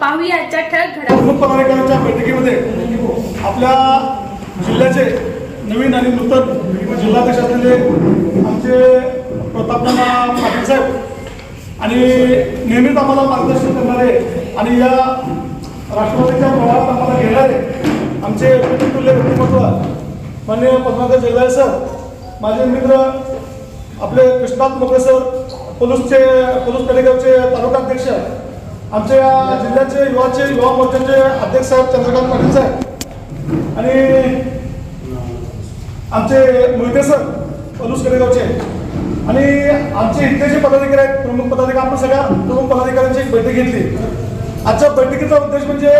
पाहूया आजच्या ठळक घडामोडी. पदाधिकाऱ्यांच्या बैठकीमध्ये आपल्या जिल्ह्याचे नवीन आणि नूतन जिल्हाध्यक्ष असलेले आमचे प्रतापनाना पाटील साहेब आणि नेहमीच आम्हाला मार्गदर्शन करणारे आणि या राष्ट्रवादीच्या प्रवाहात आम्हाला घेणारे आमचे तुल्य व्यक्तिमत्व माननीय पद्माकर जगदाळे सर माझे मित्र आपले कृष्णात मोगळे सर पोलीसचे पोलीस पेडेगावचे तालुकाध्यक्ष आमच्या या जिल्ह्याचे युवाचे युवा मोर्चाचे अध्यक्ष साहेब चंद्रकांत पाटील साहेब आणि आमचे मोहिते सर अनुस कडेगावचे. आणि आमचे इथले जे पदाधिकारी आहेत प्रमुख पदाधिकारी आपण सगळ्या प्रमुख पदाधिकाऱ्यांची एक बैठक घेतली. आजच्या बैठकीचा उद्देश म्हणजे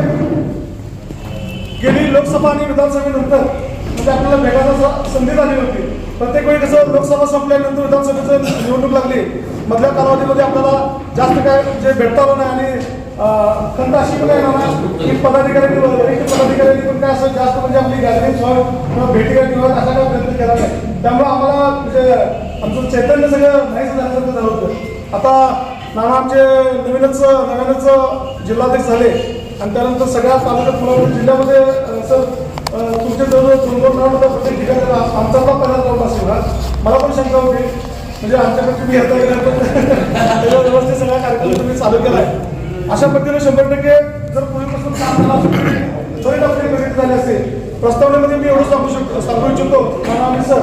गेली लोकसभा आणि विधानसभेनंतर म्हणजे आपल्याला भेटायला संधी झाली होती. प्रत्येक वेळी कसं लोकसभा संपल्यानंतर विधानसभेचं निवडणूक लागली. मधल्या कालावधीमध्ये आपल्याला जास्त काय जे भेटता आलं नाही आणि अं, खंत अशी पण आहे ना की पदाधिकाऱ्यांनी वरिष्ठ पदाधिकाऱ्यांनी पण काय असं जास्त म्हणजे आपली गॅदरिंग व्हावं किंवा भेटी गाठी व्हावं असा काय प्रयत्न केला नाही. त्यामुळे आम्हाला म्हणजे आमचं चैतन्य सगळं नाहीच झाल्यासारखं झालं होतं. आता नाना आमचे नवीनच नवीनच जिल्हाध्यक्ष झाले आणि त्यानंतर सगळ्या तालुक्यात पुण्यामध्ये जिल्ह्यामध्ये सर तुमचे जवळ दोन दोन राऊंड होता प्रत्येक ठिकाणी आमचा पण पहिला राऊंड असेल मला पण शंका होती. म्हणजे आमच्याकडे तुम्ही येता गेला त्याच्या व्यवस्थित सगळा कार्यक्रम तुम्ही चालू केला आहे अशा पद्धतीने शंभर टक्के जर पूर्वीपासून काम झालं असेल जरी आपली प्रगती झाली असेल प्रस्तावनेमध्ये मी एवढं सांगू शकतो सांगू इच्छितो कारण आम्ही सर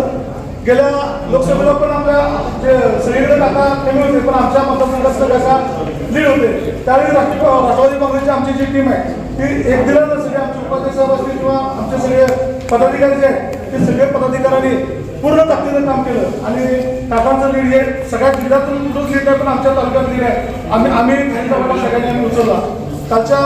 गेल्या लोकसभेला पण आपल्या जे सगळीकडे काका कमी होते पण आमच्या मतदारसंघात काका लीड होते. त्यावेळी राष्ट्रवादी काँग्रेसची आमची जी टीम आहे ती एक दिला सगळे आमचे उपाध्यक्ष साहेब असतील किंवा आमचे सगळे पदाधिकारी जे आहेत ते सगळे पदाधिकाऱ्यांनी पूर्ण ताकदीनं काम केलं. आणि काकांचं लीड हे सगळ्या जिल्ह्यातून कुठंच लीड आहे पण आमच्या तालुक्यात आहे. आम्ही आम्ही खालील सगळ्यांनी आम्ही उचलला. त्याच्या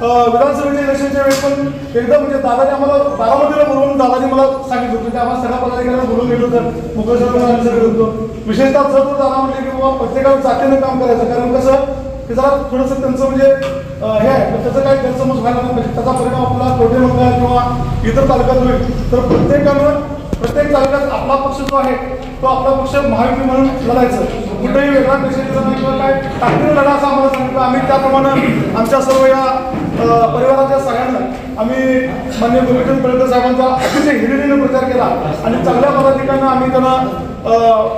विधानसभेच्या इलेक्शनच्या वेळी पण एकदा म्हणजे दादाने आम्हाला बारामतीला बोलवून दादाने मला सांगितलं होतं की आम्हाला सगळ्या पदाधिकाऱ्यांना बोलून गेलो होतं मुख्यमंत्री होतो. विशेषतः जर तो दादा म्हणजे की बाबा प्रत्येकाला जातीनं काम करायचं कारण कसं की जरा थोडंसं त्यांचं म्हणजे हे आहे पण त्याचं काही गैरसमज व्हायला नाही पाहिजे म्हणजे त्याचा परिणाम आपला कोठे मंगळ किंवा इतर तालुक्यात होईल. तर प्रत्येकानं प्रत्येक तालुक्यात आपला पक्ष जो आहे तो आपला पक्ष महायुती म्हणून लढायचं. कुठेही वेगळा दिला नाही किंवा काय ताकदीनं लढा असं आम्हाला सांगितलं. आम्ही त्याप्रमाणे आमच्या सर्व या परिवाराच्या सगळ्यांना आम्ही मान्य गोविंद पर्यंत साहेबांचा अतिशय हिरिरीने प्रचार केला आणि चांगल्या पदाधिकाऱ्यांना आम्ही त्यांना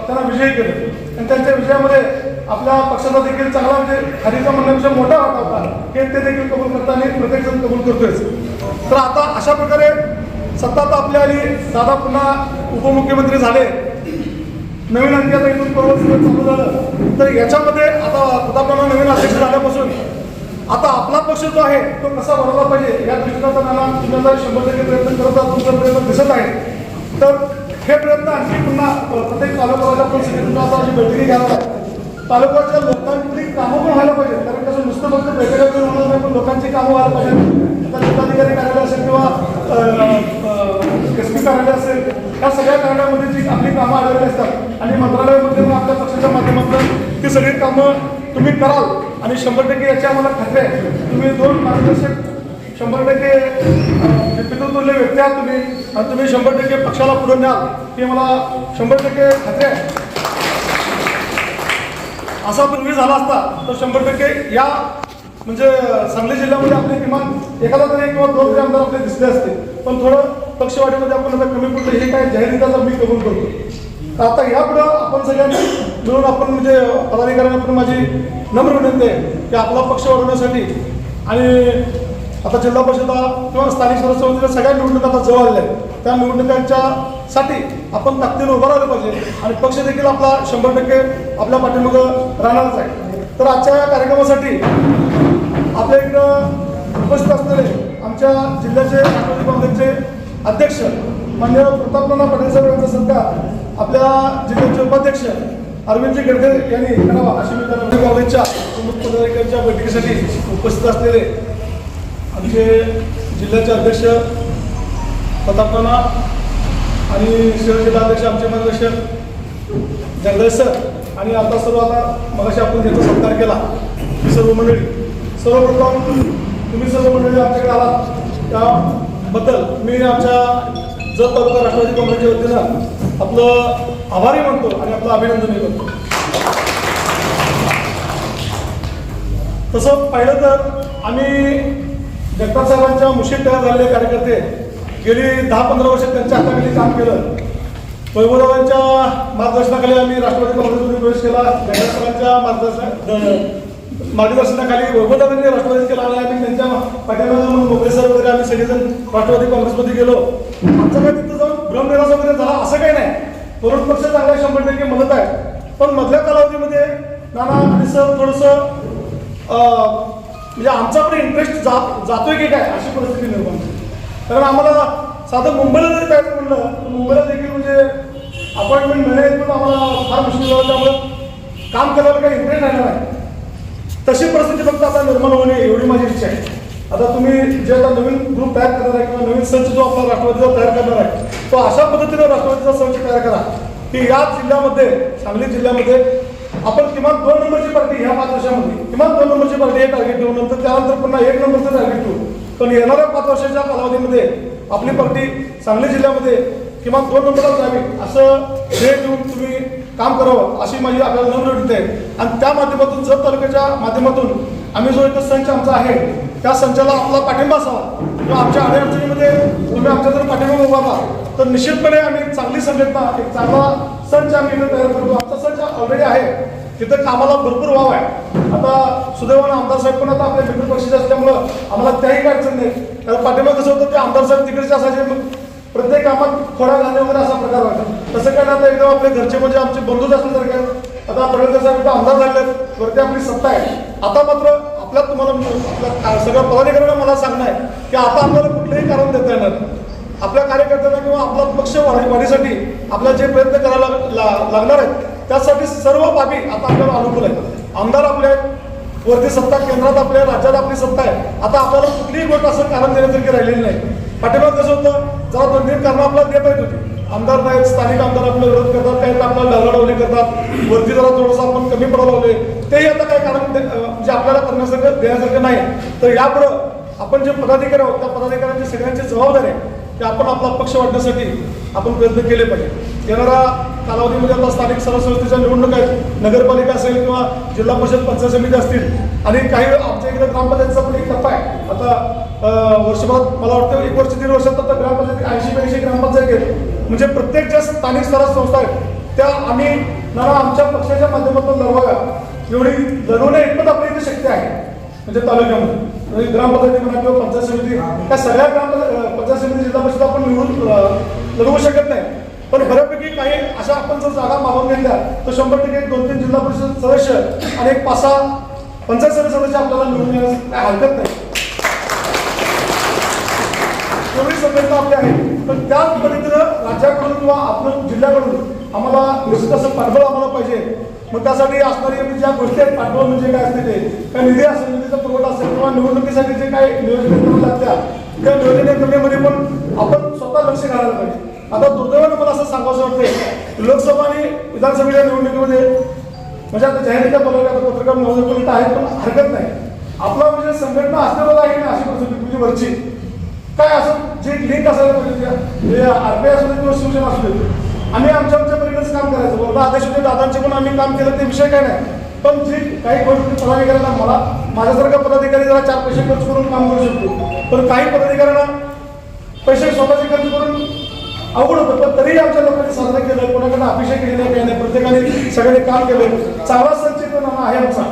त्यांना विजयी केलं. आणि त्यांच्या विजयामध्ये आपल्या पक्षाचा देखील चांगला म्हणजे खालीचा म्हणण्यापेक्षा मोठा वाटा होता. हे ते देखील कबूल करताना प्रत्येक जण कबूल करतोय तर आता अशा प्रकारे सत्ता आता आपल्या आली. दादा पुन्हा उपमुख्यमंत्री झाले. नवीन आणखी इथून पर्व चालू झालं. तर याच्यामध्ये आता प्रतापराव नवीन अध्यक्ष झाल्यापासून आता आपला पक्ष जो आहे तो कसा बनवला पाहिजे? या दृष्टीचा नाना तुम्ही शंभर टक्के प्रयत्न करत आहात तुमचा प्रयत्न दिसत आहे. तर हे प्रयत्न आणखी पुन्हा प्रत्येक तालुक्याच्या परिस्थितीतून आता अशी बैठकी घ्यायला तालुक्याच्या लोकांची कामं पण व्हायला पाहिजे कारण कसं नुसतं फक्त बैठका होणार नाही पण लोकांची कामं व्हायला पाहिजे आता जिल्हाधिकारी कार्यालय असेल किंवा एस पी असेल या सगळ्या कारणामध्ये जी आपली कामं आलेली असतात आणि मंत्रालयामध्ये मग आपल्या पक्षाच्या माध्यमातून ती सगळी कामं तुम्ही कराल आणि शंभर टक्के याची आम्हाला खात्री आहे. तुम्ही दोन मार्गदर्शक शंभर टक्के पितृतुल्य व्यक्ती आहात तुम्ही आणि तुम्ही शंभर टक्के पक्षाला पुढे द्याल ही मला शंभर टक्के खात्री आहे. असा पूर्वी झाला असता तर शंभर टक्के या म्हणजे सांगली जिल्ह्यामध्ये आपले किमान एखादा तरी किंवा दोन तरी आमदार आपले दिसले असते पण थोडं पक्षवाढीमध्ये आपण आता कमी पडलं हे काय जाहीररित्या मी कबूल करतो? तर आता यापुढं आपण सगळ्यांनी मिळून आपण म्हणजे पदाधिकाऱ्यांना पण माझी नम्र विनंती आहे की आपला पक्ष वाढवण्यासाठी आणि आता जिल्हा परिषदा किंवा स्थानिक स्वराज्य समितीला सगळ्या निवडणुका आता जवळ आल्या आहेत. त्या निवडणुकांच्या साठी आपण ताकदीनं उभं राहिलं पाहिजे आणि पक्ष देखील आपला शंभर टक्के आपल्या पाठीमागं राहणारच आहे. तर आजच्या या कार्यक्रमासाठी आपल्या इकडं उपस्थित असलेले आमच्या जिल्ह्याचे राष्ट्रवादी काँग्रेसचे अध्यक्ष मान्य प्रतापनाना पाटील साहेब यांचा सत्कार आपल्या जिल्ह्याचे उपाध्यक्ष अरविंदजी गडकरी यांनी करावा अशी मी कॉलेजच्या प्रमुख पदाधिकाऱ्यांच्या बैठकीसाठी उपस्थित असलेले आमचे जिल्ह्याचे अध्यक्ष प्रतापनाना आणि शहर जिल्हाध्यक्ष आमचे मार्गदर्शक जगदीश सर आणि आता सर्व आता मगाशी आपण ज्याचा सत्कार केला ही सर्व मंडळी सर्वप्रथम तुम्ही सर्व मंडळी आमच्याकडे आलात. त्या बद्दल मी आमच्या जत तालुका राष्ट्रवादी काँग्रेसच्या वतीनं आपलं आभारी म्हणतो आणि आपलं अभिनंदनही करतो. तसं पाहिलं तर आम्ही जगताप साहेबांच्या मुशीत तयार झालेले कार्यकर्ते गेली दहा पंधरा वर्ष त्यांच्या हाताखाली काम केलं. वैभवरावांच्या मार्गदर्शनाखाली आम्ही राष्ट्रवादी काँग्रेसमध्ये प्रवेश केला. साहेबांच्या मार्गदर्शन मार्गदर्शन मार्गदर्शनाखाली वैभवरावांनी राष्ट्रवादी केला आणि आम्ही त्यांच्या पाठीमागे मग मोकळे सर वगैरे आम्ही सगळेजण राष्ट्रवादी काँग्रेसमध्ये गेलो. आमचं काय तिथं जाऊन भ्रमनिराश वगैरे झाला असं काही नाही. तरुण पक्ष चांगला शंभर टक्के मदत आहे. पण मधल्या कालावधीमध्ये नाना आणि सर थोडंसं म्हणजे आमचा पण इंटरेस्ट जात जातोय की काय अशी परिस्थिती निर्माण झाली. कारण आम्हाला साधं मुंबईला जरी जायचं म्हणलं तर मुंबईला देखील म्हणजे अपॉइंटमेंट मिळेल पण आम्हाला फार मुश्किल झालं. त्यामुळं काम करायला काही इंटरेस्ट राहिला नाही. तशी परिस्थिती फक्त आता निर्माण होणे एवढी माझी इच्छा आहे. आता तुम्ही जे आता नवीन ग्रुप तयार करणार आहे किंवा नवीन संच जो आपला राष्ट्रवादीचा तयार करणार आहे तो अशा पद्धतीने राष्ट्रवादीचा संच तयार करा की या जिल्ह्यामध्ये सांगली जिल्ह्यामध्ये आपण किमान दोन नंबरची पार्टी ह्या पाच वर्षामध्ये किमान दोन नंबरची पार्टी हे टार्गेट ठेवू नंतर त्यानंतर पुन्हा एक नंबरचं टार्गेट ठेवू पण येणाऱ्या पाच वर्षाच्या कालावधीमध्ये आपली पार्टी सांगली जिल्ह्यामध्ये किमान दोन नंबरला जावी असं हे ठेवून तुम्ही काम करावं अशी माझी आपल्याला नम्र आहे. आणि त्या माध्यमातून जत तालुक्याच्या माध्यमातून आम्ही जो इथं संच आमचा आहे त्या संचाला आपला पाठिंबा असावा. किंवा आमच्या अडचणीमध्ये तुम्ही आमच्या जर पाठिंबा उभारला तर निश्चितपणे आम्ही चांगली संघटना एक चांगला संच आम्ही इथं तयार करतो. आमचा संच ऑलरेडी आहे. तिथं कामाला भरपूर वाव आहे. आता सुदैवानं आमदार साहेब पण आता आपल्या मित्र पक्षाचे असल्यामुळं आम्हाला त्याही अडचण नाही. कारण पाठिंबा कसं होतं ते आमदार साहेब तिकडचे असायचे. मग प्रत्येक कामात खोडा घालणे वगैरे असा प्रकार व्हायचा तसं काय नाही, आता एकदम आपले घरचे म्हणजे आमचे बंधूच असले तर काय आता पडळकर साहेब आमदार झाले वरती आपली सत्ता आहे. आता मात्र आपल्यात तुम्हाला आपल्या सगळ्या पदाधिकाऱ्यांना मला सांगणं आहे की आता आपल्याला कुठलंही कारण देता येणार आपल्या कार्यकर्त्यांना किंवा आपला पक्ष वाढ- वाढीसाठी आपल्याला जे प्रयत्न करायला ला- लागणार आहेत त्यासाठी सर्व बाबी आता आपल्याला अनुकूल आहेत. आमदार आपले आहेत वरती सत्ता केंद्रात आपल्या राज्यात आपली सत्ता आहे. आता आपल्याला कुठलीही गोष्ट असं कारण देण्यासारखी राहिलेली नाही. पाठिंबा कसं होतं जरा दोन दिन कारणं आपल्याला देता येत होती. आमदार नाहीत स्थानिक आमदार आपला विरोध करतात काही आपल्याला ढवळाढवली करतात. वरती जरा थोडंसं आपण कमी पडायला तेही आता काही कारण म्हणजे आपल्याला करण्यासारखं देण्यासारखं नाही. तर यापुढं आपण जे पदाधिकारी आहोत त्या पदाधिकाऱ्यांची सगळ्यांची जबाबदारी आहे की आपण आपला पक्ष वाढण्यासाठी आपण प्रयत्न केले पाहिजे. येणारा कालावधीमध्ये आता स्थानिक संस्थेच्या निवडणूक आहेत. नगरपालिका असेल किंवा जिल्हा परिषद पंचायत समिती असतील. आणि काही आमच्या इकडे ग्रामपंचायतीचा पण एक टप्पा आहे. आता वर्षभरात मला वाटतं एक वर्ष दीड वर्षात आता ग्रामपंचायत ऐंशी ब्याऐंशी ग्रामपंचायत आहेत म्हणजे प्रत्येक ज्या स्थानिक स्वराज संस्था आहेत त्या आम्ही ना आमच्या पक्षाच्या माध्यमातून लढवाव्या एवढी लढवण्या एकपत आपल्या इथे शक्य आहे. म्हणजे तालुक्यामध्ये. म्हणजे ग्रामपंचायती म्हणा किंवा पंचायत समिती त्या सगळ्या ग्राम पंचायत समिती जिल्हा परिषद आपण निवडून लढवू शकत नाही. पण बऱ्यापैकी काही अशा आपण जर जागा मागून घेतल्या तर शंभर टक्के दोन तीन जिल्हा परिषद सदस्य आणि एक पाच सहा पंचायत समिती सदस्य आपल्याला निवडून येण्यास काय हरकत नाही. एवढी संघटना आपली आहे. पण त्याच पद्धतीनं राज्याकडून किंवा आपण जिल्ह्याकडून आम्हाला निश्चित असं पाठबळ आम्हाला पाहिजे. मग त्यासाठी असणारी ज्या गोष्टी आहेत पाठबळ म्हणजे काय असते ते? काय निधी असेल निधीचा पुरवठा असेल किंवा निवडणुकीसाठी जे काय नियोजन करावं लागत्या त्या नियोजन करण्यामध्ये पण आपण स्वतः लक्ष घालायला पाहिजे. आता दुर्दैवानं मला असं सांगावं वाटतंय लोकसभा आणि विधानसभेच्या निवडणुकीमध्ये म्हणजे आता जाहीर बोलवल्या पत्रकार महोदय आहेत पण हरकत नाही. आपला म्हणजे संघटना असलेला आहे ना अशी परिस्थिती म्हणजे वरची? काय असं जे लिंक असायला पाहिजे आरपीआय असू दे किंवा शिवसेना असू दे. आम्ही आमच्या आमच्या परीनेच काम करायचं. बरोबर आदेश होते दादांचे पण आम्ही काम केलं ते विषय काय नाही. पण जे काही गोष्टी पदाधिकाऱ्यांना मला माझ्यासारखा पदाधिकारी जरा चार पैसे खर्च करून काम करू शकतो. पण काही पदाधिकाऱ्यांना पैसे स्वतःचे खर्च करून अवघड होतं पण तरीही आमच्या लोकांनी साजरा केलं कोणाकडे अभिषेक केलेला काही नाही? प्रत्येकाने सगळ्यांनी काम केलं चांगला संचित आहे आमचा.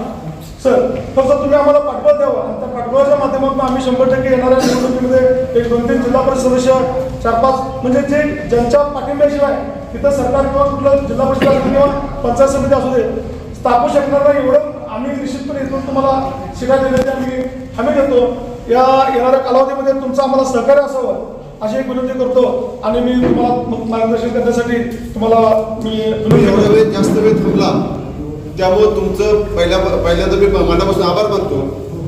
सर फक्त तुम्ही आम्हाला पाठबळ द्यावं. आणि त्या पाठबळाच्या माध्यमातून आम्ही शंभर टक्के येणाऱ्या निवडणुकीमध्ये म्हणजे एक दोन तीन जिल्हा परिषद सदस्य चार पाच म्हणजे जे ज्यांच्या पाठिंब्याशिवाय तिथं सरकार किंवा कुठलं जिल्हा परिषद किंवा पंचायत समिती असू दे स्थापू शकणार नाही एवढं आम्ही निश्चितपणे इथून तुम्हाला शिकायला देण्याची आम्ही हमी देतो या येणाऱ्या कालावधीमध्ये तुमचं आम्हाला सहकार्य असावं. अशी एक विनंती करतो आणि मी तुम्हाला मार्गदर्शन करण्यासाठी तुम्हाला मी एवढा वेळ जास्त वेळ थांबला. त्यामुळं तुमचं पहिल्या पहिल्यांदा मी मनापासून आभार मानतो.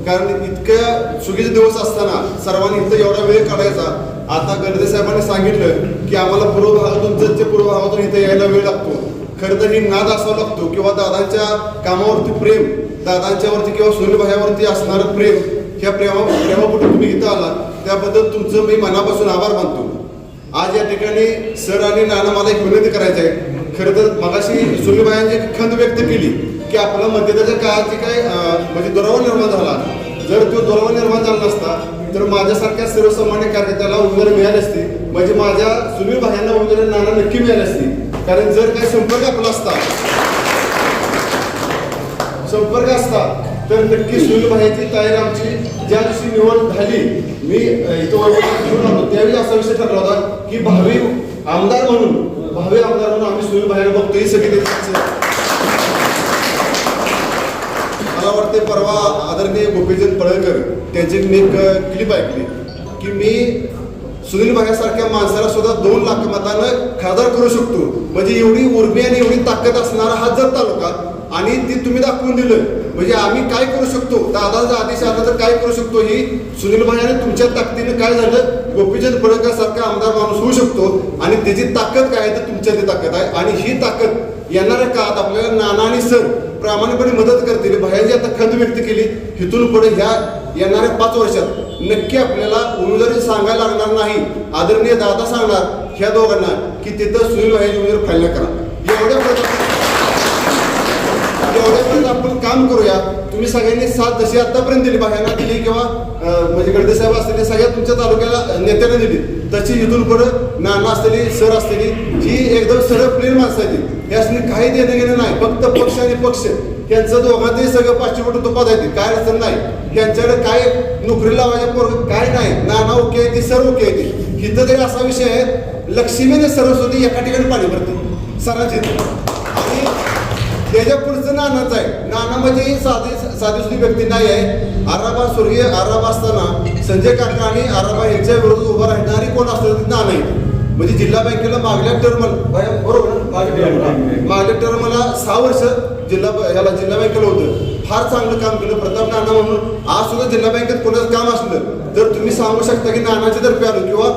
कारण इतक्या चुकीचे दिवस असताना सर्वांनी इथं एवढा वेळ काढायचा. आता गणपती साहेबांनी सांगितलं की आम्हाला पूर्व भागातून जतच्या पूर्व भागातून इथं यायला वेळ लागतो. खरं तर ही नाद असावा लागतो किंवा दादांच्या कामावरती प्रेम दादांच्यावरती किंवा सोनीभायावरती असणारं प्रेम ह्या प्रेमा प्रेमापुढे तुम्ही इथं आला त्याबद्दल तुमचं मी मनापासून आभार मानतो. आज या ठिकाणी सर आणि नाना मला एक विनंती करायचं आहे. खरं तर मगाशी सुनीलबायांची खंत व्यक्त केली की आपला मध्यंतराच्या काळात जे काय म्हणजे दुरावा निर्माण झाला. जर तो दुरावा निर्माण झाला नसता तर माझ्यासारख्या सर्वसामान्य कार्यकर्त्याला उमेदवारी मिळाली असती म्हणजे माझ्या सुनील भायांना उमेदवारी नाना नक्की मिळाली असती. कारण जर काही संपर्क आपला असता संपर्क असता तर नक्की सुनील भाईची तयारी आमची. ज्या दिवशी निवड झाली मी इथं घेऊन आलो त्यावेळी असा विषय ठरला होता की भावी आमदार म्हणून भावी आमदार म्हणून आम्ही सुनील भाईला बघतो ही सगळी मला वाटते परवा आदरणीय गोपीचंद पळकर त्यांची मी एक क्लिप ऐकली की मी सुनील भाईसारख्या माणसाला सुद्धा दोन लाख मतानं खासदार करू शकतो. म्हणजे एवढी उर्मी आणि एवढी ताकद असणारा हा जर तालुका आणि ती तुम्ही दाखवून दिलं म्हणजे आम्ही काय करू शकतो? दादाचा आदेश आला तर काय करू शकतो? ही सुनील भाई आणि तुमच्या ताकदीनं काय झालं? गोपीचंद पडळकर सारखा आमदार माणूस होऊ शकतो आणि त्याची ताकद काय आहे? तर तुमच्यातली ताकद आहे. आणि ही ताकद येणाऱ्या काळात आपल्याला नाना आणि सर प्रामाणिकपणे मदत करतील. भयाची आता खंत व्यक्त केली. इथून पुढे ह्या येणाऱ्या पाच वर्षात नक्की आपल्याला उमेदवारी सांगायला लागणार नाही. आदरणीय दादा सांगणार ह्या दोघांना की तिथं सुनील भाई उमेदवार फायनल करा. एवढ्या एवढ्यापर्यंत आपण काम करूया. तुम्ही सगळ्यांनी साथ जशी आतापर्यंत दिली बाहेर दिली किंवा म्हणजे गडदे साहेब असलेले सगळ्या तुमच्या तालुक्याला नेत्याने दिली. तशी इथून पुढे नाना असलेली सर असलेली जी एकदम सरळ प्लेन माणसं आहे यासनी काही देणं घेणं नाही फक्त पक्ष आणि पक्ष. यांचं दोघांचंही सगळं पाचशे फुट तुपात आहे काय अडचण नाही. यांच्याकडे काय नोकरी लावायच्या पोरग काय नाही. नाना ओके आहे ती सर ओके आहे ती. इथं तरी असा विषय आहे लक्ष्मीने सरस्वती एका ठिकाणी पाणी भरते. सरांची त्याच्या पुढचं नानाच आहे. नाना म्हणजे ही साधी साधी सुधी व्यक्ती नाही आहे. आराबा स्वर्गीय आराबा असताना संजय काका आणि आराबा यांच्या विरोधात उभा राहणारी कोण असतं ते नाना आहे म्हणजे जिल्हा बँकेला मागल्या टर्मल बरोबर? मागल्या टर्मला सहा वर्ष जिल्हा ह्याला जिल्हा बँकेला होतं. फार चांगलं काम केलं. प्रताप नाना म्हणून. आज सुद्धा जिल्हा बँकेत कोणाचं काम असलं तर तुम्ही सांगू शकता की नानाच्या तर्फे आलो. किंवा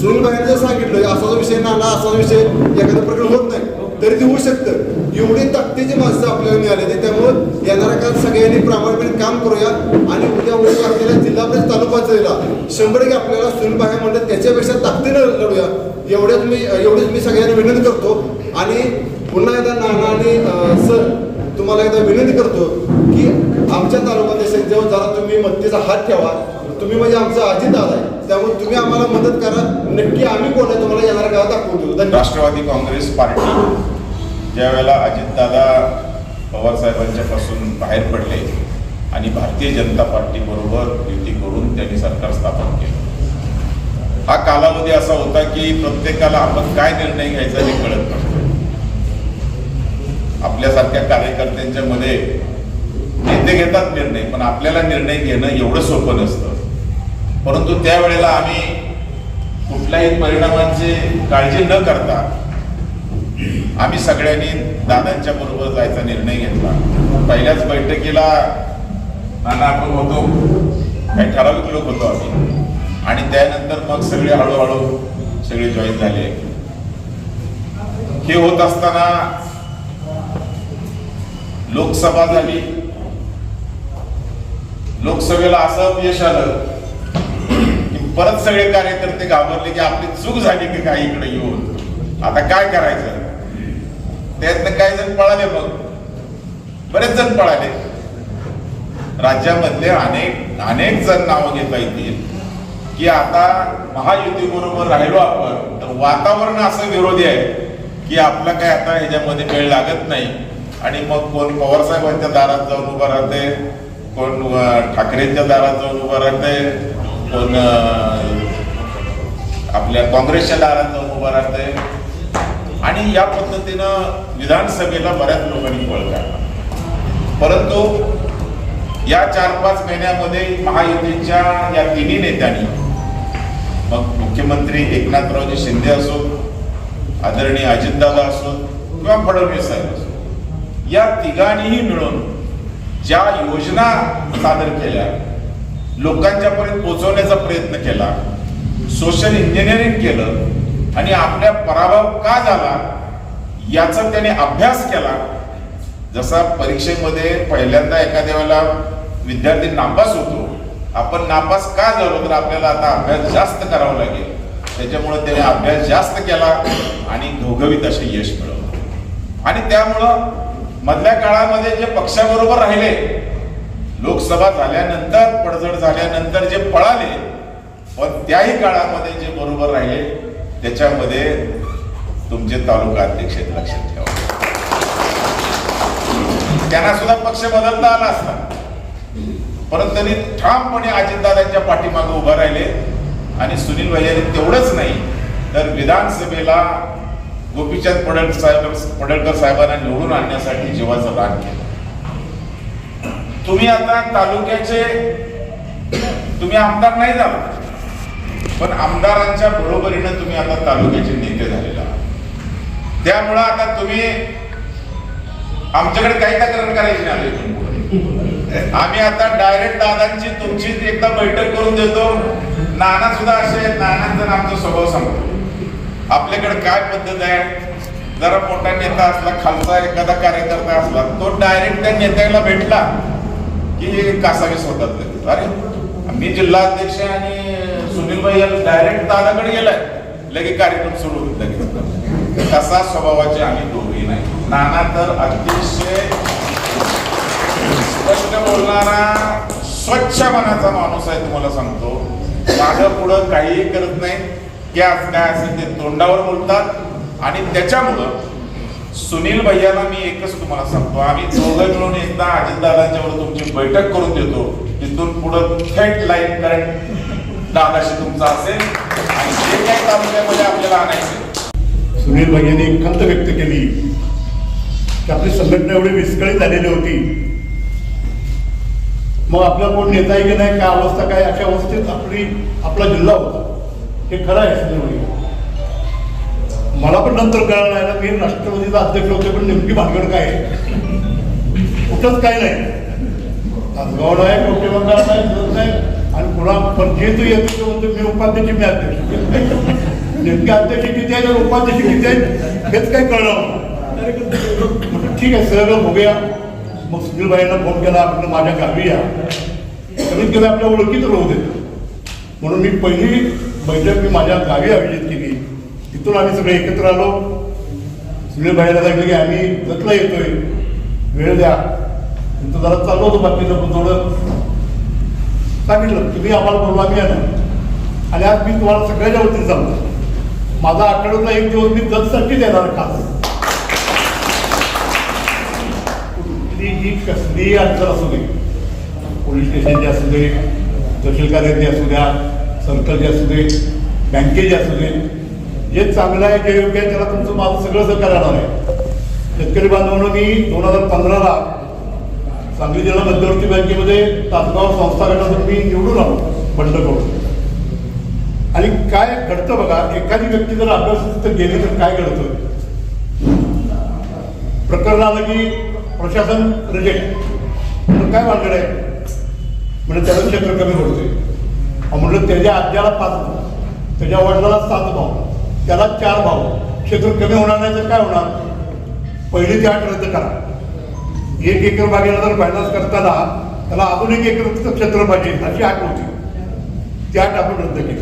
सुनील भाईने जर सांगितलं असा विषय नाना असा विषय एखादं प्रकरण होत नाही. तरी ते होऊ शकतं. एवढी ताकदीची माणसं आपल्याला मिळाले ते त्यामुळं येणाऱ्या काल सगळ्यांनी प्रामाणिकपणे काम करूया आणि उद्या उद्या आपल्याला जिल्हा परिषद तालुका पंचायतीला शंभर टक्के आपल्याला सुनबाह्य म्हणतात त्याच्यापेक्षा ताकदीनं लढूया. एवढ्याच मी एवढीच मी सगळ्यांना विनंती करतो. आणि पुन्हा एकदा नाना आणि सर तुम्हाला एकदा विनंती करतो की आमच्या तालुका देशांच्यावर जरा तुम्ही मदतीचा हात ठेवा तुम्ही म्हणजे आमचा अजित दादा आहे. त्यामुळे तुम्ही आम्हाला मदत करा. नक्की आम्ही कोण आहे तुम्हाला येणाऱ्या काळात दाखवून देऊ. राष्ट्रवादी काँग्रेस पार्टी. ज्या वेळेला अजितदादा पवारसाहेबांच्या पासून बाहेर पडले आणि भारतीय जनता पार्टी बरोबर युती करून त्यांनी सरकार स्थापन केलं. हा कालावधी असा होता की प्रत्येकाला आपण काय निर्णय घ्यायचा हे कळत नव्हतं. आपल्यासारख्या कार्यकर्त्यांच्या मध्ये नेते घेतात निर्णय पण आपल्याला निर्णय घेणं एवढं सोपं नसतं. परंतु त्यावेळेला आम्ही कुठल्याही परिणामांची काळजी न करता आम्ही सगळ्यांनी दादांच्या बरोबर जायचा निर्णय घेतला. पहिल्याच बैठकीला नाना आपण होतो. काही ठराविक लोक होतो आम्ही. आणि त्यानंतर मग सगळे हळूहळू सगळे जॉईन झाले. हे होत असताना लोकसभा झाली. लोकसभेला असं अपयश आलं परत सगळे कार्यकर्ते घाबरले की आपली चूक झाली की काय इकडे येऊन? आता काय करायचं? त्यातनं काही जण पळाले मग बरेच जण पळाले. राज्यामधले अनेक अनेक जण नावं घेता येतील. की आता महायुती बरोबर राहिलो आपण तर वातावरण असं विरोधी आहे की आपला काय आता ह्याच्यामध्ये वेळ लागत नाही. आणि मग कोण पवार साहेबांच्या दारात जाऊन उभं राहते कोण ठाकरेंच्या दारात जाऊन उभं राहते कोण आपल्या काँग्रेसच्या दारात जाऊन उभं राहतंय. आणि या पद्धतीनं विधानसभेला बऱ्याच लोकांनी पळ काढला. परंतु या चार पाच महिन्यामध्ये महायुतीच्या या तिन्ही नेत्यांनी मग मुख्यमंत्री एकनाथरावजी शिंदे असो आदरणीय अजितदादा असो किंवा फडणवीस साहेब असो या तिघांनीही मिळून ज्या योजना सादर केल्या लोकांच्या पर्यंत पोहोचवण्याचा प्रयत्न केला सोशल इंजिनिअरिंग केलं आणि आपल्या पराभव का झाला याचा त्याने अभ्यास केला. जसा परीक्षेमध्ये पहिल्यांदा एखाद्या वेळेला विद्यार्थी नापास होतो आपण नापास का झालो तर आपल्याला आता अभ्यास जास्त करावा लागेल. त्याच्यामुळे त्याने अभ्यास जास्त केला आणि घवघवीत असे यश मिळवलं. आणि त्यामुळं मधल्या काळामध्ये जे पक्षाबरोबर राहिले लोकसभा झाल्यानंतर पडझड झाल्यानंतर जे पळाले पण त्याही काळामध्ये जे बरोबर राहिले त्याच्यामध्ये तुमचे तालुका अध्यक्ष लक्षात ठेवा. त्यांना सुद्धा पक्ष बदलता आला असता. परंतु त्यांनी ठामपणे अजितदादांच्या पाठीमागे उभं राहिले. आणि सुनील भैयाने तेवढंच नाही तर विधानसभेला गोपीचंद पडळकर साहेब पडळकर साहेबांना निवडून आणण्यासाठी जीवाचं दान केलं. तुम्ही आता तालुक्याचे तुम्ही आमदार नाही झाला. पण आमदारांच्या बरोबरीनं तुम्ही आता तालुक्याचे नेते झालेला त्यामुळं आता तुम्ही आमच्याकडे काही तक्रार करायची नाही आम्ही आता डायरेक्ट दादांची तुमची एकदा बैठक करून देतो. नाना सुद्धा असे नानांचा आमचा स्वभाव सांगतो. आपल्याकडे काय पद्धत आहे? जरा मोठा नेता असला खालचा एखादा कार्यकर्ता असला तो डायरेक्ट त्या नेत्याला भेटला की कासावीस होतात अरे मी जिल्हा अध्यक्ष आणि सुनील भाई डायरेक्ट दादाकडे गेलाय. लगे कार्यक्रम सुरू होत लगेच. कसा स्वभावाचे आम्ही दोघेही नाही. नाना तर अतिशय स्पष्ट बोलणारा स्वच्छ मनाचा माणूस आहे तुम्हाला सांगतो. मागं पुढं काहीही करत नाही. की आज काय असेल ते तोंडावर बोलतात. आणि त्याच्यामुळं सुनील भैयाला मी एकच तुम्हाला सांगतो. आम्ही दोघं मिळून एकदा अजितदादांच्यावर तुमची बैठक करून देतो. तिथून पुढं थेट लाईन करंट दादाशी तुमचा असेल. आणि जे काही तालुक्यामध्ये आपल्याला आणायचं सुनील भाईयांनी खंत व्यक्त केली की आपली संघटना एवढी विस्कळीत झालेली होती. मग आपला कोण नेता आहे की नाही काय अवस्था काय अशा अवस्थेत आपली आपला जिल्हा होता. हे खरं आहे सुनील भाई. मला पण नंतर कळलं नाही ना मी राष्ट्रवादीचा अध्यक्ष होते पण नेमकी भानगड काय कुठंच काय नाही. तासगाव नाही कोटे बंगाल नाही आणि पुन्हा पण जे तू येतो तो म्हणतो मी उपाध्यक्ष मी अध्यक्ष. नेमके अध्यक्ष किती आहेत आणि उपाध्यक्ष किती आहेत हेच काही कळलं ठीक आहे सर बघूया. मग सुनीलबाईंना फोन केला आपण माझ्या गावी या. कमीत कमी आपल्या ओळखीत राहू देत म्हणून मी पहिली बैठक मी माझ्या गावी आयोजित केली. तिथून आम्ही सगळे एकत्र आलो. सुनीलबाईला सांगितलं की आम्ही जतला येतोय. वेळ द्या. तिथं जरा चालू होतो बाकीचं पण थोडं. सांगितलं तुम्ही आम्हाला बोलवा मी येणार. आणि आज मी तुम्हाला सगळ्याच्या वतीने सांगतो. माझा आठवड्यातला एक दिवस मी जतसाठी देणार खास. कुठलीही कसलीही अडचण असू दे. पोलीस स्टेशनची असू दे तहसीलकार्याची असू द्या सर्कलचे असू दे बँकेचे असू दे जे चांगलं आहे जे योग्य आहे त्याला तुमचं माझं सगळं सहकार्य राहणार आहे. शेतकरी बांधवांनो मी दोन हजार पंधराला सांगली जिल्हा मध्यवर्ती बँकेमध्ये तासगाव संस्था गटातून मी निवडून आलो बंड करून. आणि काय घडतं बघा एखादी व्यक्ती जर अभ्यास तर गेली तर काय घडतं? प्रकरण आलं की प्रशासन रिजेक्ट म्हणून काय वाटलं आहे? म्हणजे त्याचं क्षेत्र कमी पडतोय. अहो म्हटलं त्याच्या आज्याला पाच भाऊ त्याच्या वडिलाला सात भाऊ त्याला चार भाऊ क्षेत्र कमी होणार नाही तर काय होणार? पहिली ते आठ रद्द करा. एक एकर बागेला जर फायनान्स करताना त्याला अजून एक एकर क्षेत्र पाहिजे अशी आठ होती ती आठ आपण रद्द केली.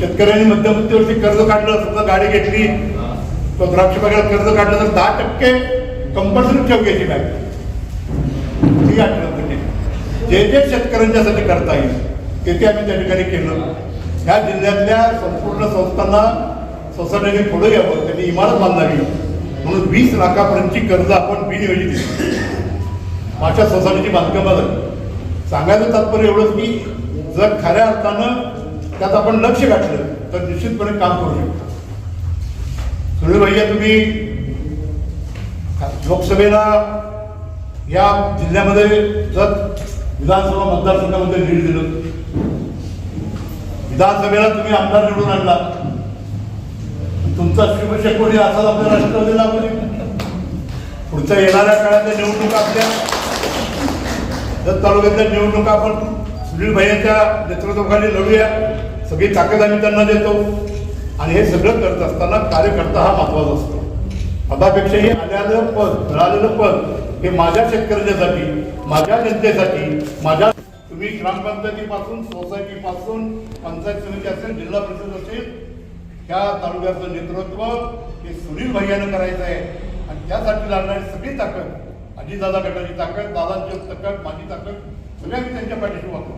शेतकऱ्यांनी मध्यमवर्ती कर्ज काढलं समजा गाडी घेतली तो द्राक्ष बागेला कर्ज काढलं तर दहा टक्के कंपल्सरी ठेव घ्यायची बँक ती आठ रद्द केली. जे जे शेतकऱ्यांच्यासाठी करता येईल ते ते आम्ही त्या ठिकाणी केलं. ह्या जिल्ह्यातल्या संपूर्ण संस्थांना सोसायटीने पुढे यावं त्यांनी इमारत बांधावी. म्हणून वीस लाखापर्यंतची कर्ज आपण बिनयोजित दिली माझ्या सोसायटीची बांधकामा झाली सांगायचं तात्पर्य एवढंच की जर खऱ्या अर्थानं त्यात आपण लक्ष घातलं तर निश्चितपणे काम करू शकतो. सुनील भैया तुम्ही लोकसभेला या जिल्ह्यामध्ये जर विधानसभा मतदारसंघामध्ये लीड दिलं विधानसभेला तुम्ही आमदार निवडून आणला. तुमचा शिवशकोणी असाच आपल्या राष्ट्रवादी लागू पुढच्या येणाऱ्या काळातल्या निवडणुका आपल्या. जत तालुक्यातल्या निवडणुका आपण सुनील भैयाच्या नेतृत्वाखाली लढूया सगळी ताकद आम्ही त्यांना देतो. आणि हे सगळं करत असताना कार्यकर्ता हा महत्त्वाचा असतो. पदापेक्षाही आलेलं पद मिळालेलं पद हे माझ्या शेतकऱ्यांच्यासाठी माझ्या जनतेसाठी माझ्या तुम्ही ग्रामपंचायतीपासून सोसायटीपासून पंचायत समिती असेल जिल्हा परिषद असेल त्या तालुक्याचं नेतृत्व हे सुनील भैयानं करायचं आहे. आणि त्यासाठी लागणारी सगळी ताकद अजितदादा गटाची ताकद दादांची ताकद माझी ताकद सगळ्या मी त्यांच्या पाठीशी वापरू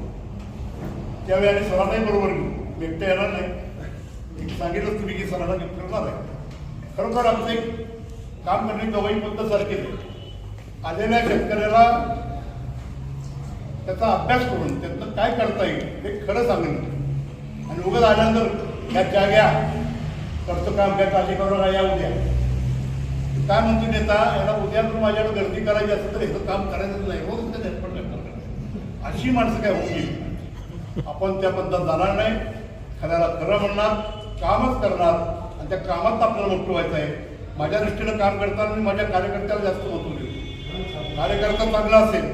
त्यावेळी आणि सरांनाही बरोबर घेऊ. मी एकटं येणार नाही. एक सांगितलं तुम्ही की सरांना घेऊन करणार आहे. खरोखर आमचं एक काम करणे गवई पद्धत सारखे आलेल्या शेतकऱ्याला त्याचा अभ्यास करून त्यातनं काय करता येईल हे खरं सांगणं. आणि उगाच आल्यानंतर त्या घ्या करतो काम काय काळजी या उद्या. काय म्हणतो नेता? याला उद्या जर माझ्याकडे गर्दी करायची असेल तर हे काम करायचं नाही. हो तुमचं झटपट करणार अशी माणसं काय होती आपण त्या पद्धत जाणार नाही. खऱ्याला खरं म्हणणार कामच करणार आणि त्या कामात आपल्याला मोठं व्हायचं आहे. माझ्या दृष्टीनं काम करताना मी माझ्या कार्यकर्त्याला जास्त महत्त्व देतो कार्यकर्ता चांगला असेल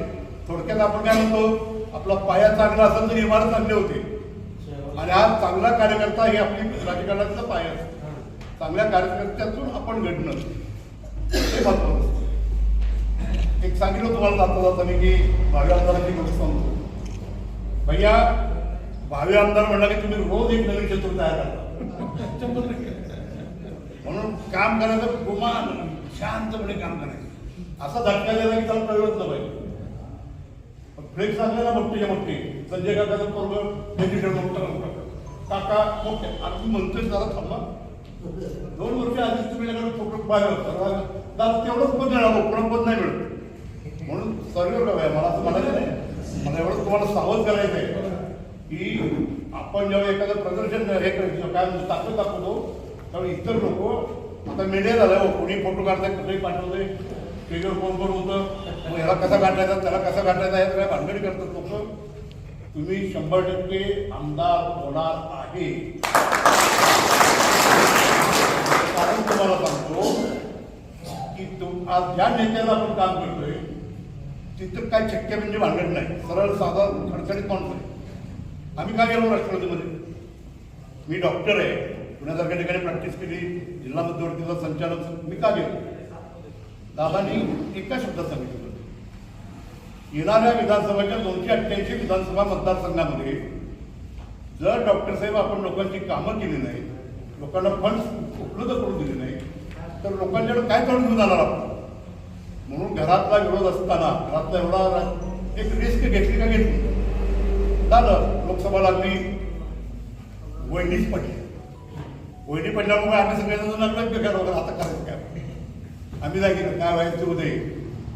थोडक्यात आपण काय म्हणतो आपला पाया चांगला असेल तर इमारत चांगली होते. आणि हा चांगला कार्यकर्ता ही आपली राजकारणाचा पाया असतो. चांगल्या कार्यकर्त्यातून आपण घडणं. हे महत्वाचं एक सांगितलं तुम्हाला जाता जाता मी की भावी आमदारांची गोष्ट सांगतो. भैया भावी आमदार म्हणला की तुम्ही रोज एक नवीन क्षेत्र तयार म्हणून काम करायचं गुमान शांतपणे काम करायचं. असा धक्का दिला की त्याला प्रयोग पाहिजे फ्लेक्स असले ना मोठे मोठे. संजय काकाचं पोरग डिजिटल मोठं काका मोठे. आता तू म्हणतोय जरा थांबा. दोन वर्ष आधीच तुम्ही फोटो पाहिलं दादा तेवढंच पण मिळालं मोकळं हो, पण नाही मिळत. म्हणून सर्व बघा मला असं म्हणायचं नाही. मला एवढं तुम्हाला सावध करायचं आहे की आपण जेव्हा एखादं प्रदर्शन हे करायचं काय ताकद दाखवतो त्यावेळी इतर लोक आता मीडिया झालं हो कोणी फोटो काढताय कुठेही पाठवतोय स्टेजवर कोण कोण होतं मग ह्याला कसा काढायचा त्याला कसा काढायचा हे काय भानगडी करतात लोक. तुम्ही शंभर टक्के आमदार होणार आहे कारण तुम्हाला सांगतो की तुम आज ज्या नेत्याला आपण काम करतोय तिथं काय शक्य म्हणजे भांडण नाही. सरळ साधा खडखडीत माणूस आहे आम्ही काय गेलो राष्ट्रवादीमध्ये? मी डॉक्टर आहे. पुण्यासारख्या ठिकाणी प्रॅक्टिस केली. जिल्हा मध्यवर्तीचा संचालक मी का गेलो? दादानी एका शब्दात सांगितलं येणाऱ्या विधानसभेच्या दोनशे अठ्ठ्याऐंशी विधानसभा मतदारसंघामध्ये जर डॉक्टर साहेब आपण लोकांची कामं केली नाही लोकांना फंड उपलब्ध करून दिले नाही तर लोकांच्याकडे काय करून घेऊन जाणार आपण? म्हणून घरातला विरोध असताना घरातला एवढा एक रिस्क घेतली का घेतली झालं लोकसभा लागली वहिनीच पडली. वहिनी पडल्यामुळे आम्ही सगळेजण लागलं बेकार वगैरे आता करायचं काय? आम्ही जागी काय व्हायचं उदय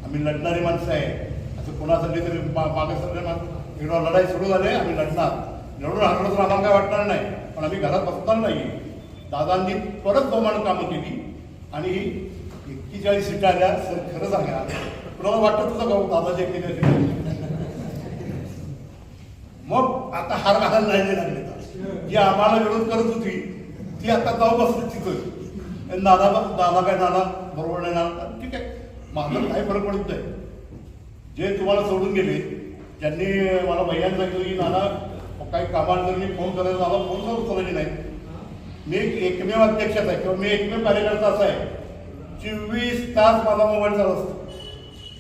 आम्ही लढणारी माणसं आहे. असं कोणासाठी तरी मा- मागे सगळे माणसं. लढाई सुरू झाली आम्ही लढणार. लढून हरलो तर आम्हाला काय वाटणार नाही. पण आम्ही घरात बसणार नाही. दादांनी परत दोमान कामं केली आणि एक्केचाळीस सीटा आल्या सर खरं सांगा. कुणाला वाटत होतं का हो, दादाच्या दादाचे एक्केचाळीस मग आता हार घालायला नाही लागले जी आम्हाला विरोध करत होती ती आता जाऊ बसली तिथं. दादा दादा काय दादा बरोबर नाही ना ठीक आहे. माझं काही फरक पडत नाही. जे तुम्हाला सोडून गेले त्यांनी मला भैयान सांगितलं की नाना काही कामांतर मी फोन करायला दादा फोन करू उचलायचे नाही मी एकमेव अध्यक्षाच आहे किंवा मी एकमेव कार्यकर्ता असा आहे चोवीस तास माझा मोबाईल चालू असतो.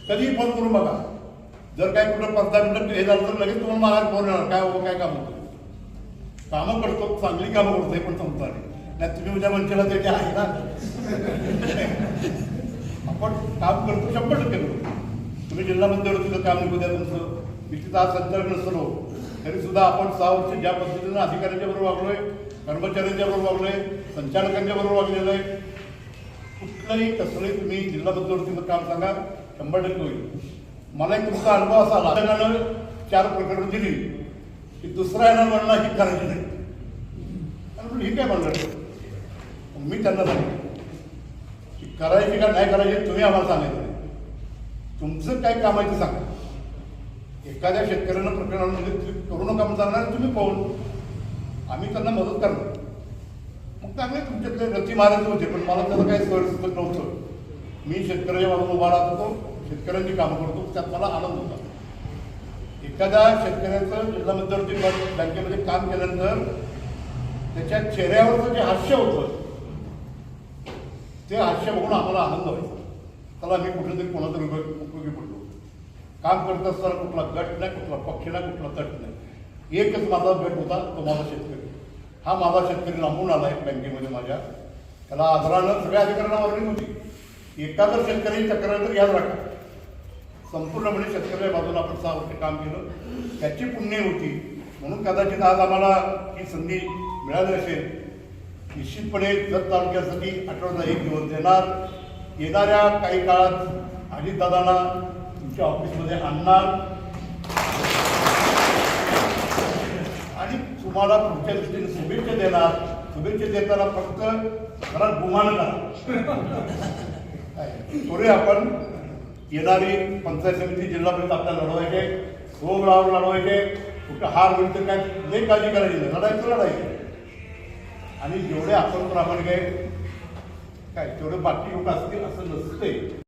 कधीही फोन करून बघा जर काय कुठं पाच दहा मिनिटं हे झालं तर लगेच तुम्हाला माघार फोन येणार. काय हो काय काम होतं कामं करतो चांगली कामं करतो हे पण सांगतो आणि नाही तुम्ही उद्या म्हणशीला ते आहे ना? आपण काम करतो शंभर टक्के करतो. तुम्ही जिल्हा मध्यवर्तीचं काम निघू द्या तुमचं. मी तिथं आज संचालक नसलो तरी सुद्धा आपण सहा वर्ष ज्या पद्धतीनं अधिकाऱ्यांच्या बरोबर वागलोय कर्मचाऱ्यांच्या बरोबर आहे संचालकांच्या बरोबर वागलेलं आहे. कुठलंही कसलंही तुम्ही जिल्हा मध्यवर्तीचं काम सांगा शंभर टक्के होईल. मला एक तुमचा अनुभव असा आला. त्यानं चार प्रकरणं दिली. की दुसरा येणार म्हणणं ही करायची नाही. आणि ही काय म्हणलं? मी त्यांना सांगितलं की करायची का नाही करायची तुम्ही आम्हाला सांगायचं तुमचं काय काम आहे ते सांगा. एखाद्या शेतकऱ्यानं प्रकरणामध्ये म्हणजे करू नका म्हणून सांगणार तुम्ही पाहून आम्ही त्यांना मदत करणार. मग चांगले तुमच्यातले रती मारायचे होते पण मला त्याचं काही सोय सुचत नव्हतं. मी शेतकऱ्याच्या बाजूला उभा राहत होतो शेतकऱ्यांची कामं करतो त्यात मला आनंद होता. एखाद्या शेतकऱ्याचं जिल्हा मध्यवर्ती बँकेमध्ये काम केल्यानंतर त्याच्या चेहऱ्यावरचं जे हास्य होतं ते हास्य बघून आम्हाला आनंद व्हायचा. त्याला मी कुठेतरी कोणातरी उपयोग उपयोगी पडलो. काम करत असताना कुठला गट नाही कुठला पक्ष नाही कुठला तट नाही. एकच माझा गट होता तो माझा शेतकरी. हा माझा शेतकरी लांबून आला आहे बँकेमध्ये माझ्या. त्याला आदरानं सगळ्या अधिकाऱ्यांना मागणी होती. एका जर शेतकरी तक्रार तर घ्यायला लागतात संपूर्णपणे शेतकऱ्याच्या बाजूला आपण सहा वर्ष काम केलं. त्याची पुण्य होती. म्हणून कदाचित आज आम्हाला ही संधी मिळाली असेल. निश्चितपणे जत तालुक्यासाठी आठवडा एक दिवस देणार. येणाऱ्या काही काळात अजितदादांना तुमच्या ऑफिसमध्ये आणणार आणि तुम्हाला पुढच्या दृष्टीने शुभेच्छा देणार. शुभेच्छा देताना फक्त घरात गुमान करा. थोडे आपण येणारी पंचायत समिती जिल्हा परिषद आपल्याला लढवायचे स्वबळावर लढवायचे कुठं हार होईल तर काय नाही काळजी करायची लढायचं लढायचं आणि जेवढे आपण प्रामाणिक आहे काय तेवढे बाकी लोक असतील असं नसते